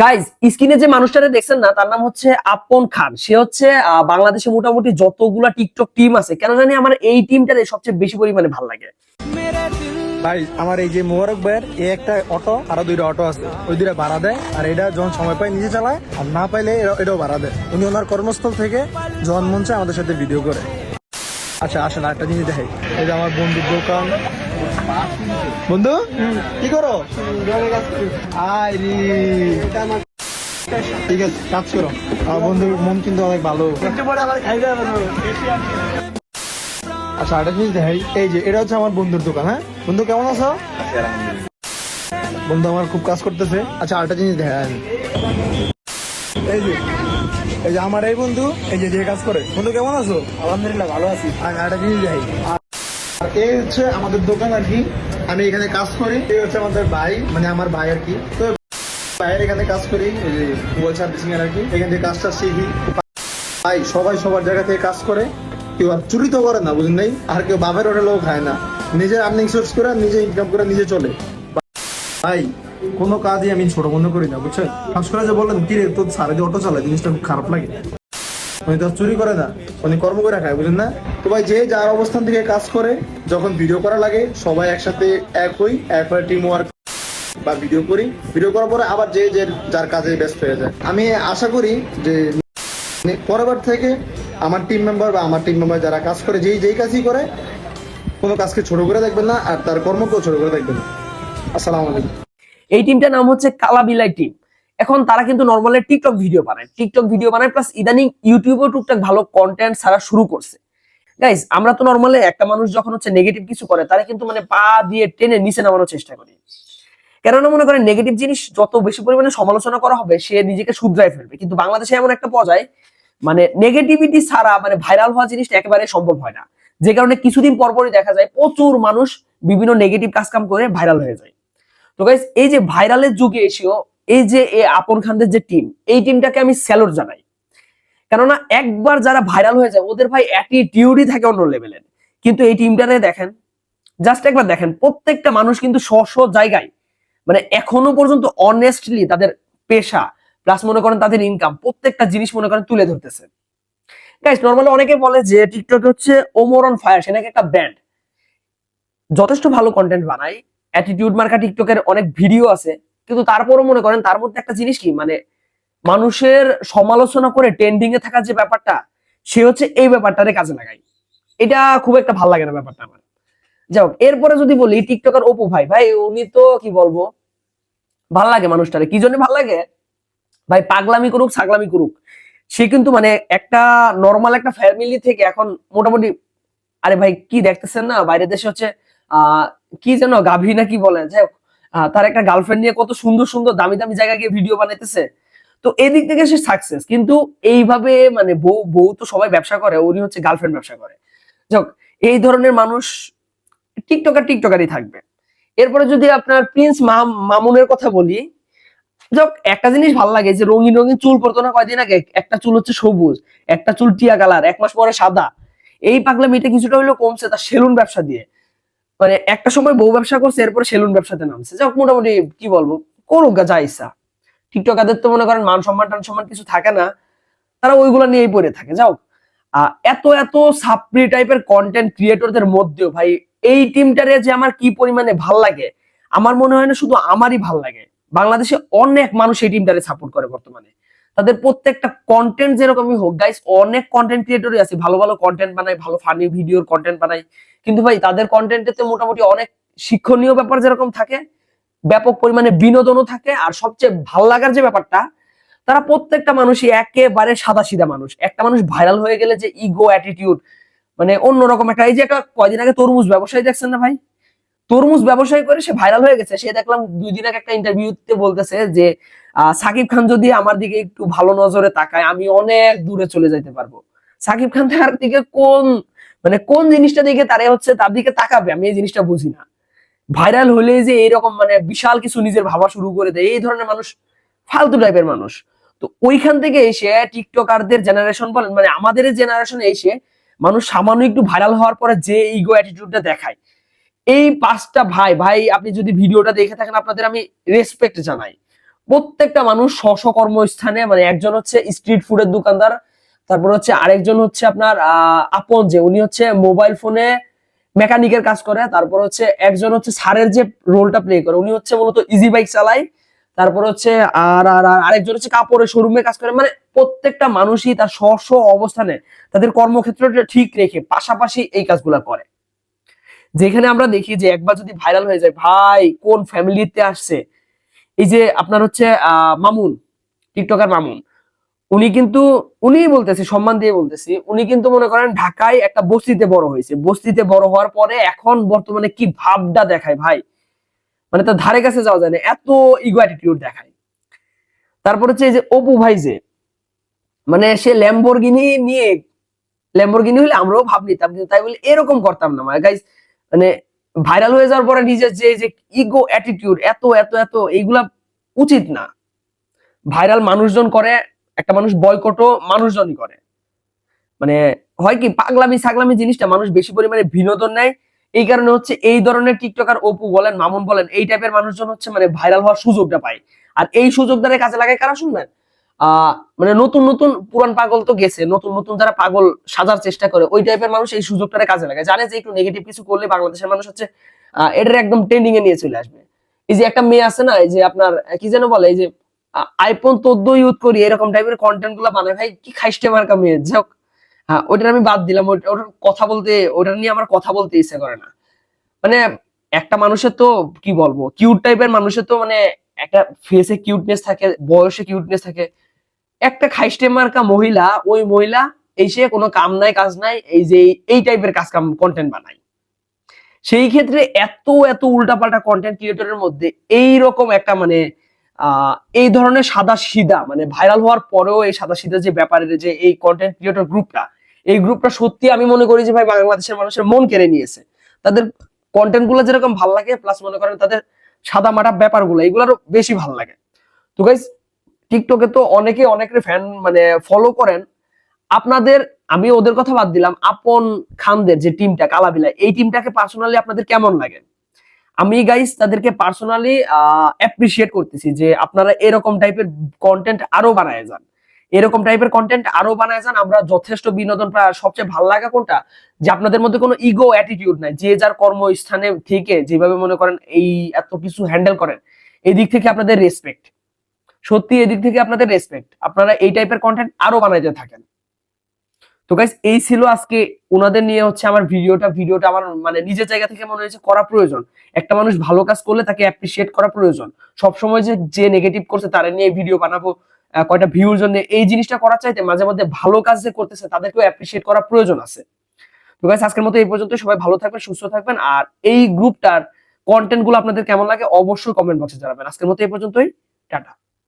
Guys স্ক্রিনে যে মানুষটারে দেখছেন না, তার নাম হচ্ছে আপন খান। সে হচ্ছে বাংলাদেশে মোটামুটি যতগুলা টিকটক টিম আছে, কেন জানি আমার এই টিমটারে সবচেয়ে বেশি পরিমাণে ভালো লাগে। আমার এই যে মোবারক ভাইয়ের এই একটা অটো, আরও দুইটা অটো আছে। ওই দুইটা ভাড়া দেয়, আর এটা যখন সময় পায় নিজে চালায়, আর না পাইলে এটাও ভাড়া দেয়। উনি ওনার কর্মস্থল থেকে যখন চায় আমাদের সাথে ভিডিও করে। আচ্ছা আসেন আরেকটা জিনিস দেখাই। এই যে আমার বন্ধুর দোকান বন্ধু? কি করো? আয় রে। ঠিক আছে কাজ করো। বন্ধুর মন কিন্তু অনেক ভালো। আচ্ছা আরেকটা জিনিস দেখাই। এই যে এটা হচ্ছে আমার বন্ধুর দোকান হ্যাঁ? বন্ধু কেমন আছো? বন্ধু আমার খুব কাজ করতেছে। আচ্ছা আরেকটা জিনিস দেখাই এই যে এই যে আমার এই বন্ধু এই যে যে কাজ করে। বন্ধু কেমন আছো? আলহামদুলিল্লাহ ভালো আছি। আর আরেকটা জিনিস দেখাই। এই হচ্ছে আমাদের দোকান আর কি। আমি এখানে কাজ করি। এই হচ্ছে আমাদের ভাই মানে আমার ভাই আর কি। তো ভাইয়ের এখানে কাজ করি মোবাইল সার্ভিসিং এর আর কি। এখান থেকে কাজটা শিখি। ভাই সবাই সবার জায়গা থেকে কাজ করে। কেউ আর চুরি তো করে না, বুঝলেন নাই? আর কেউ বাপের হোটেলেও খায় না। নিজের আর্নিং সোর্স করে নিজে ইনকাম করে নিজে চলে। ভাই, কোনো কাজই আমি ছোট মনে করি না, বুঝছেন? খাস করে যে বললেন কি রে তোর সারা যে অটো চালায়, জিনিসটা খুব খারাপ লাগে। উনি তো চুরি করে না, উনি কর্ম করে খায়, বুঝলেন না? তো ভাই, যে যার অবস্থান থেকে কাজ করে, যখন ভিডিও করা লাগে, সবাই একসাথে এক হই, এক হয়ে টিম ওয়ার্ক বা ভিডিও করি। ভিডিও করার পরে আবার যে যে যার কাজে ব্যস্ত হয়ে যায়। আমি আশা করি যে মানে পরেরবার থেকে আমার টিম মেম্বার বা আমার টিম মেম্বার যারা কাজ করে, যেই যেই কাজই করে, কোনো কাজকে ছোট করে দেখবেন না, আর তার কর্মকেও ছোট করে দেখবেন না। আসসালামু আলাইকুম। এই টিমটার নাম হচ্ছে কালাবিলাই টিম এখন তারা কিন্তু নর্মালি টিকটক ভিডিও বানায়। টিকটক ভিডিও বানায় প্লাস ইদানিং ইউটিউবেও টুকটাক ভালো কন্টেন্ট ছাড়া শুরু করছে। গাইস আমরা তো নর্মালি একটা মানুষ যখন হচ্ছে নেগেটিভ কিছু করে, তারা কিন্তু মানে পা দিয়ে টেনে নিচে নামানোর চেষ্টা করি। কেননা মনে করেন নেগেটিভ জিনিস যত বেশি পরিমাণে সমালোচনা করা হবে, সে নিজেকে শুধরায় ফেলবে। কিন্তু বাংলাদেশে এমন একটা পর্যায়ে মানে নেগেটিভিটি ছাড়া মানে ভাইরাল হওয়া জিনিসটা একেবারে সম্ভব হয় না। যে কারণে কিছুদিন পরপরই দেখা যায় প্রচুর মানুষ বিভিন্ন নেগেটিভ কাজকাম করে ভাইরাল হয়ে যায়। তো গাইজ এই যে ভাইরালের যুগে এসেও এই যে এই আপন খানদের যে টিম এই টিমটাকে আমি স্যালোর জানাই। কেননা একবার যারা ভাইরাল হয়ে যায়, ওদের ভাই অ্যাটিটিউডই থাকে অন্য লেভেলের কিন্তু এই টিমটাতে দেখেন জাস্ট একবার দেখেন, প্রত্যেকটা মানুষ কিন্তু স্ব স্ব জায়গায় মানে এখনও পর্যন্ত অনেস্টলি তাদের পেশা প্লাস মনে করেন তাদের ইনকাম প্রত্যেকটা জিনিস মনে করেন তুলে ধরতেছে। গাইস নর্মালি অনেকে বলে যে টিকটক হচ্ছে ওমর অন ফায়ার সে নাকি একটা ব্যান্ড যথেষ্ট ভালো কন্টেন্ট বানায় অ্যাটিটিউড মার্কা টিকটকের অনেক ভিডিও আছে কিন্তু তারপরও মনে করেন তার মধ্যে একটা জিনিস কি মানে মানুষের সমালোচনা করে ট্রেন্ডিং এ থাকার যে ব্যাপারটা সে হচ্ছে এই ব্যাপারটারে কাজে লাগায়। এটা খুব একটা ভালো লাগে না ব্যাপারটা আমার। যাই হোক এরপরে যদি বলি টিকটকার অপু ভাই ভাই উনি তো কি বলব ভালো লাগে মানুষটারে। কি জন্য ভালো লাগে? ভাই পাগলামি করুক ছাগলামি করুক। সে কিন্তু মানে একটা নর্মাল একটা ফ্যামিলি থেকে এখন মোটামুটি আরে ভাই কি দেখতেছেন না বাইরের দেশে হচ্ছে আহ কি যেন গাভী না কি বলে যাই হোক, তার একটা গার্লফ্রেন্ড নিয়ে কত সুন্দর সুন্দর দামি দামি জায়গায় গিয়ে ভিডিও বানাইতেছে। তো এদিক থেকে সে সাকসেস কিন্তু এইভাবে মানে বউ বউ তো সবাই ব্যবসা করে, উনি হচ্ছে গার্লফ্রেন্ড ব্যবসা করে। যাক, এই ধরনের মানুষ টিকটকার টিকটকারই থাকবে। এরপরে যদি আপনার প্রিন্স মাম- মামুনের কথা বলি, যাক, একটা জিনিস ভালো লাগে যে রঙিন রঙিন চুল পড়তো না কয়দিন আগে, একটা চুল হচ্ছে সবুজ, একটা চুল টিয়া কালার, এক মাস পরে সাদা। এই পাগলা মেয়েটা কিছুটা হলেও কমছে তার সেলুন ব্যবসা দিয়ে। মানে একটা সময় বউ ব্যবসা করছে, এরপরে সেলুন ব্যবসাতে নামছে। যাক মোটামুটি কি বলব? করুক গা, যা ইচ্ছা। টিকটকারদের তো মনে করেন মান সম্মান টান সম্মান কিছু থাকে না, তারা ওইগুলো নিয়েই পড়ে থাকে। যাও এত এত সাপ্রি টাইপের কন্টেন্ট ক্রিয়েটরদের মধ্যেও ভাই, এই টিমটারে যে আমার কি পরিমাণে ভালো লাগে, আমার মনে হয় না শুধু আমারই ভালো লাগে। বাংলাদেশে অনেক মানুষ এই টিমটারে সাপোর্ট করে বর্তমানে। তাদের প্রত্যেকটা কন্টেন্ট যেরকমই হোক গাইস অনেক কন্টেন্ট ক্রিয়েটরই আছে। ভালো ভালো কন্টেন্ট বানায়, ভালো ফানি ভিডিওর কন্টেন্ট বানায়। কিন্তু ভাই, তাদের কন্টেন্টেতে মোটামুটি অনেক শিক্ষণীয় ব্যাপার যেরকম থাকে, ব্যাপক পরিমাণে বিনোদনও থাকে, আর সবচেয়ে ভালো লাগার যে ব্যাপারটা, তারা প্রত্যেকটা মানুষই একেবারে সাদা সিধা মানুষ। একটা মানুষ ভাইরাল হয়ে গেলে যে ইগো অ্যাটিটিউড মানে অন্যরকম একটা এই যে একটা কয়দিন আগে তরমুজ ব্যবসায়ী দেখছেন না ভাই? তরমুজ ব্যবসায়ী করে সে ভাইরাল হয়ে গেছে। সে দেখলাম দুই দিন আগে একটা ইন্টারভিউতে বলতেছে যে সাকিব খান যদি আমার দিকে একটু ভালো নজরে তাকায়, আমি অনেক দূরে চলে যাইতে পারব। সাকিব খান তার দিকে কোন মানে কোন জিনিসটা দিকে তারে হচ্ছে তার দিকে তাকাবে, আমি এই জিনিসটা বুঝি না। ভাইরাল হলে যে এরকম মানে বিশাল কিছু নিজের ভাবা শুরু করে দেয়, এই ধরনের মানুষ ফালতু টাইপের মানুষ। তো ওইখান থেকে এসে টিকটকারদের জেনারেশন বলেন মানে আমাদের জেনারেশনে এসে মানুষ সামান্য একটু ভাইরাল হওয়ার পরে যে ইগো অ্যাটিটিউডটা দেখায়। এই পাঁচটা ভাই ভাই আপনি যদি ভিডিওটা দেখে থাকেন, আপনাদের আমি রেসপেক্ট জানাই। প্রত্যেকটা মানুষ স্ব কর্মস্থানে মানে একজন হচ্ছে স্ট্রিট ফুডের দোকানদার, তারপর হচ্ছে আরেকজন হচ্ছে আপনার আপন যে উনি হচ্ছে মোবাইল ফোনে মেকানিকের কাজ করে, তারপর হচ্ছে একজন হচ্ছে সারের যে রোলটা প্লে করে, উনি হচ্ছে মূলত ইজি বাইক চালায়, তারপর হচ্ছে আর আর আর আরেকজন হচ্ছে কাপড়ের শোরুমে কাজ করে মানে প্রত্যেকটা মানুষই তার স্ব স্ব অবস্থানে তাদের কর্মক্ষেত্রটা ঠিক রেখে পাশাপাশি এই কাজগুলা করে। যেখানে আমরা দেখি যে একবার যদি ভাইরাল হয়ে যায়, ভাই কোন ফ্যামিলিতে আসছে এই যে আপনার হচ্ছে মামুন, টিকটকার মামুন, উনি কিন্তু উনি বলতেছি, সম্মান দিয়ে বলতেছি, উনি কিন্তু মনে করেন ঢাকায় একটা বস্তিতে বড় হয়েছে। বস্তিতে বড় হওয়ার পরে এখন বর্তমানে কি ভাবটা দেখায় ভাই? মানে তার ধারে কাছে যাওয়া যায় না, এত ইগো অ্যাটিটিউড দেখায়। তারপর হচ্ছে এই যে অপু ভাই যে মানে সে ল্যাম্বরগিনি নিয়ে ল্যাম্বরগিনি হলে আমরাও ভাব নিতাম, কিন্তু তাই বলে এরকম করতাম না। মানে গাইজ মানে ভাইরাল হয়ে যাওয়ার পরে নিজের যে যে ইগো অ্যাটিটিউড এত এত এত, এইগুলা উচিত না। ভাইরাল মানুষজন করে, একটা মানুষ বয়কটও মানুষজনই করে। মানে হয় কি, পাগলামি, ছাগলামি জিনিসটা মানুষ বেশি পরিমাণে বিনোদন নেয়। এই কারণে হচ্ছে এই ধরনের টিকটকার অপু বলেন, মামুন বলেন এই টাইপের মানুষজন হচ্ছে মানে ভাইরাল হওয়ার সুযোগটা পায়। আর এই সুযোগ দ্বারা কাজে লাগায় কারা শুনবেন? মানে নতুন নতুন পুরান পাগল তো গেছে, নতুন নতুন যারা পাগল সাজার চেষ্টা করে, ওই টাইপের মানুষ এই সুযোগটারে কাজে লাগায়। জানে যে একটু নেগেটিভ কিছু করলে বাংলাদেশের মানুষ হচ্ছে এটার একদম ট্রেন্ডিং এ নিয়ে চলে আসবে। এই যে একটা মেয়ে আছে না, এই যে আপনার, কি যেন বলে, এই যে আইফোন চোদ্দ ইউজ করি, এরকম টাইপের কন্টেন্টগুলো বানায়। ভাই, কি খাইস্টে মার্কা মেয়ে যাক হ্যাঁ ওইটার আমি বাদ দিলাম ওটার কথা বলতে ওটা নিয়ে আমার কথা বলতে ইচ্ছে করে না। মানে একটা মানুষের তো, কি বলব কিউট টাইপের মানুষের তো মানে একটা ফেসে কিউটনেস থাকে, বয়সে কিউটনেস থাকে। একটা খাইস্টে মার্কা মহিলা, ওই মহিলা এসে কোনো কাম নাই, কাজ নাই, এই যে এই টাইপের কাজ কাম কন্টেন্ট বানায়। সেই ক্ষেত্রে এত এত উল্টাপাল্টা কন্টেন্ট ক্রিয়েটরের মধ্যে এই রকম একটা মানে এই ধরনের সাদা সিধা মানে ভাইরাল হওয়ার পরেও এই সাদা সিধা যে ব্যাপারের যে এই কন্টেন্ট ক্রিয়েটর গ্রুপটা এই গ্রুপটা সত্যি আমি মনে করি যে ভাই বাংলাদেশের মানুষের মন কেড়ে নিয়েছে। তাদের কন্টেন্টগুলো যেরকম ভালো লাগে প্লাস মনে করেন তাদের সাদা মাটা ব্যাপারগুলো, এগুলোরও বেশি ভালো লাগে। তো গাইজ টিকটকে তো অনেকে অনেকের ফ্যান মানে ফলো করেন। আপনাদের, আমি ওদের কথা বাদ দিলাম, আপন খানদের যে টিমটা কালাবিলা এই টিমটাকে পার্সোনালি আপনাদের কেমন লাগে? আমি গাইস তাদেরকে পার্সোনালি অ্যাপ্রিসিয়েট করতেছি যে আপনারা এরকম টাইপের কন্টেন্ট আরও বানায় যান। এরকম টাইপের কন্টেন্ট আরও বানায় যান, আমরা যথেষ্ট বিনোদন সবচেয়ে ভালো লাগা কোনটা? যে আপনাদের মধ্যে কোনো ইগো অ্যাটিটিউড নাই, যে যার কর্মস্থানে থেকে যেভাবে মনে করেন, এই এত কিছু হ্যান্ডেল করেন এই দিক থেকে আপনাদের রেসপেক্ট সত্যি এদিক থেকে আপনাদের রেসপেক্ট আপনারা এই টাইপের কন্টেন্ট আরও বানাইতে থাকেন। তো গাইস এই ছিল আজকে ওনাদের নিয়ে হচ্ছে আমার ভিডিওটা। ভিডিওটা আমার মানে নিজের জায়গা থেকে মনে হয়েছে করা প্রয়োজন। একটা মানুষ ভালো কাজ করলে তাকে অ্যাপ্রিসিয়েট করা প্রয়োজন। সবসময় যে যে নেগেটিভ করছে তারা নিয়ে ভিডিও বানাবো কয়টা ভিউর জন্য। এই জিনিসটা করার চাইতে মাঝে মধ্যে ভালো কাজ যে করতেছে তাদেরকেও অ্যাপ্রিসিয়েট করা প্রয়োজন আছে। তো গাইস আজকের মতো এই পর্যন্ত। সবাই ভালো থাকবেন, সুস্থ থাকবেন। আর এই গ্রুপটার কন্টেন্টগুলো আপনাদের কেমন লাগে অবশ্যই কমেন্ট বক্সে জানাবেন। আজকের মতো এই পর্যন্তই। টাটা।